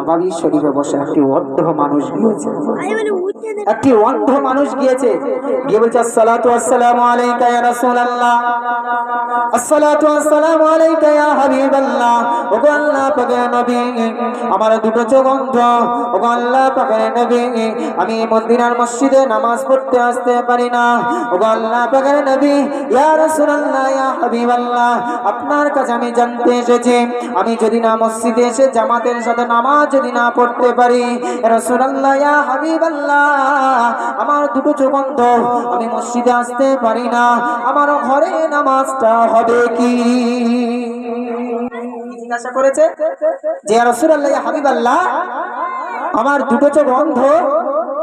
নাবাবি শরীফে বসে একটি মানুষ গিয়েছে। একটি অন্ধ মানুষ গিয়েছে। গিয়ে বলছে, আসসালাতু আসসালামু আলাইকা ইয়া রাসূলুল্লাহ। আসসালাতু আসসালামু আলাইকা ইয়া হাবিবাল্লাহ। আল্লাহ নবী, আমার দুটো চোখ অন্ধ আল্লাহ নবী, আমি মদিনার মসজিদে নামাজ পড়তে আসতে পারি না। ওগো আল্লাহ নবী, ইয়া রাসূলুল্লাহ, ইয়া হাবিবাল্লাহ, আপনার কাছে আমি জানতে এসেছি। আমি যদি না মসজিদে এসে জামাতের সাথে নামাজ যদি না পড়তে পারি রাসূলুল্লাহ আমার দুটো চোখ বন্ধ, আমি মসজিদে আসতে পারি না, আমার ঘরে নামাজটা হবে কি? জিজ্ঞাসা করেছে? যে রসুল্লাহ হাবিবাল্লাহ আমার দুটো চোখ অন্ধ।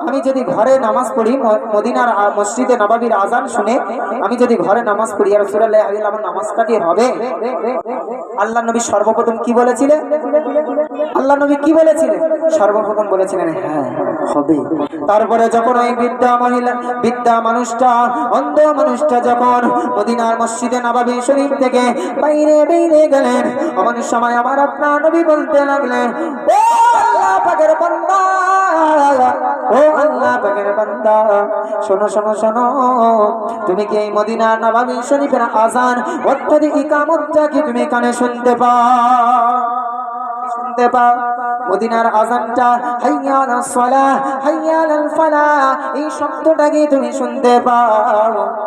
আমি যদি ঘরে নামাজ পড়ি মদিনার মসজিদে নবাবির আজান শুনে আমি যদি ঘরে নামাজ পড়ি আর হাবিবাল্লাহ আমার নামাজটা কি হবে? আল্লাহ নবী সর্বপ্রথম কি বলেছিলেন? আল্লাহ নবী কি বলেছিলেন? সর্বপ্রথম বলেছিলেন হ্যাঁ হবে। তারপরে যখন ওই বৃদ্ধা মহিলা, বৃদ্ধা মানুষটা, অন্ধ মানুষটা যখন মদিনার মসজিদে নবাবী শরীফ থেকে বাইরে বেরিয়ে গেলেন এমন সময় আমার আপনার নবী বলতে লাগলেন, ও পাকের বান্দা। ও আল্লাহ পাকের বান্দা। শোনো শোনো শোনো। তুমি কি এই মদিনার নবাবী শরীফের আজান অত্যাধিক ইকামতটা কি তুমি কানে শুনতে পাও শুনতে পাও মদিনার আজানটা হাইয়া আলাস সালাহ হাইয়া আলাল ফালাহ এই শব্দটা কি তুমি শুনতে পাও।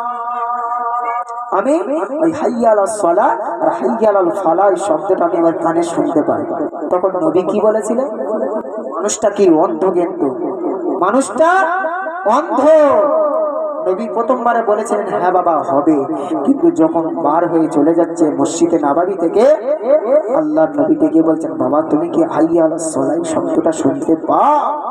আমি ওই হাইয়াল সলা আর হাইয়াল ফালা এই শব্দটা আমি আমার কানে শুনতে পাই তখন নবী কি বলেছিলেন? মানুষটা কি অন্ধ কিন্তু? মানুষটা অন্ধ। নবী প্রথমবারে বলেছিলেন হ্যাঁ বাবা, হবে। কিন্তু যখন বার হয়ে চলে যাচ্ছে মসজিদে নাবাবি থেকে, আল্লাহর নবী ডেকে বলছেন, বাবা, তুমি কি হাইয়াল সলাই শব্দটা শুনতে পাও?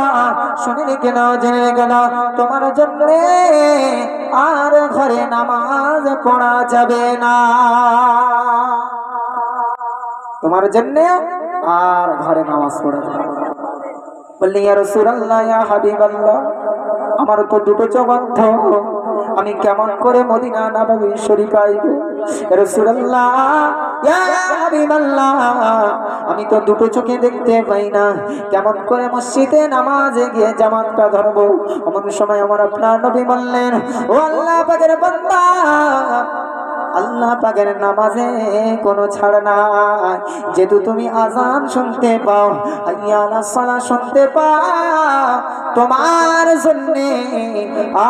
শুনে রেখে দাও জেনে দাও তোমার জন্যে আর ঘরে নামাজ পড়া যাবে না। তোমার জন্যে আর ঘরে নামাজ পড়া যাবে বললি, ইয়া সুরাল্লা ইয়া হাবিবাল্লাহ, আমার তো দুটো চোখ অন্ধ আমি কেমন করে মদিনা নবী শরীফ আইব? আমি তো দুটো চোখে দেখতে পাই না। কেমন করে মসজিদে নামাজে গিয়ে জামাতটা ধরবো? এমন সময় আমার আপনার নবী বললেন, ও আল্লাহ বান্দা আল্লাহ পাকের নামাজে কোনো ছাড় নাই। যেহেতু তুমি আজান শুনতে পাও হাইয়ালা সালা শুনতে পাও, তোমার জন্য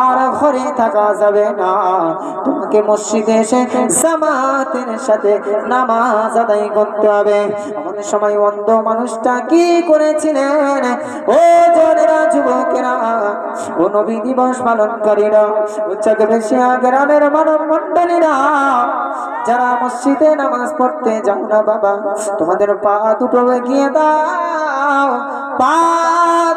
আর ঘরে থাকা যাবে না। তোমাকে মসজিদে এসে জামাতের সাথে নামাজ আদায় করতে হবে। এমন সময় অন্ধ মানুষটা কি করেছিলেন? ও জনেরা, যুবকেরা, ও নবী দিবস পালনকারীরা উচ্চক বেশিয়া গ্রামের মানব মন্ডলীরা যারা মসজিদে নামাজ পড়তে যাও না বাবা, তোমাদের পা দুটো গিয়ে দাও। পা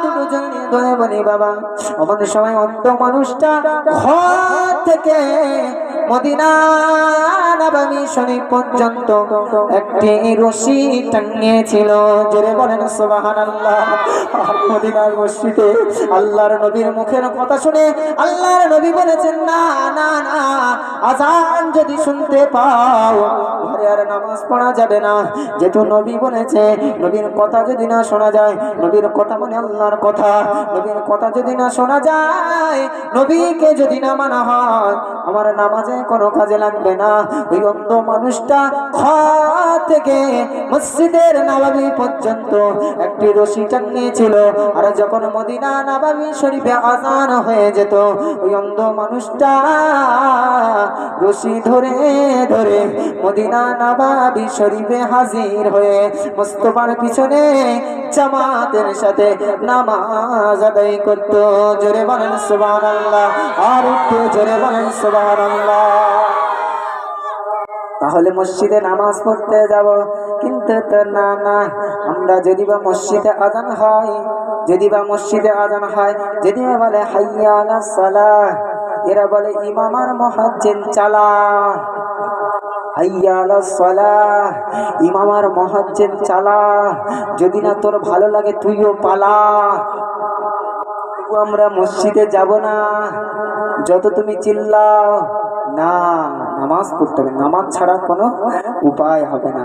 দুটো জড়িয়ে ধরে বলি বাবা। অমন সময় অন্ত মানুষটা ঘর থেকে মদিনা নবমী শনি পর্যন্ত একটি রশি টাঙিয়েছিল। জোরে বলেন সোবাহান মদিনার মসজিদে আল্লাহর নবীর মুখের কথা শুনে আল্লাহর নবী বলেছেন, না না না, আজান যদি শুনতে পাও নামাজ পড়া যাবে না। যেহেতু নবী বলেছে, নবীর কথা যদি না শোনা যায়, নবীর কথা মানে আল্লাহর কথা। নবীর কথা যদি না শোনা যায়, নবীকে যদি না মানা হয়, আমার নামাজে কোনো কাজে লাগবে না। ওই অন্ধ মানুষটা ঘর থেকে মসজিদের নবাবী পর্যন্ত একটি রশি টাঙিয়েছিল আর যখন মদিনা নবাবী শরীফে আজান হয়ে যেত, ওই অন্ধ মানুষটা রশি ধরে ধরে মদিনা শরীফে হাজির হয়ে পিছনে জামাতের সাথে নামাজ আদায় করত। জোরে বলেন আর একটু জোরে বলেন তাহলে মসজিদে নামাজ পড়তে যাব, কিন্তু তো না না, আমরা যদি বা মসজিদে আজান হয়, যদি বা মসজিদে আজান হয়, যদি বলে হাইয়া সালাহ, এরা বলে ইমামার মহাজ্জেন চালা ইমামার মহাজ্জেন চালা, যদি না তোর ভালো লাগে তুইও পালা। আমরা মসজিদে যাব না, যত তুমি চিল্লাও। না, নামাজ পড়তে হবে, নামাজ ছাড়া কোনো উপায় হবে না।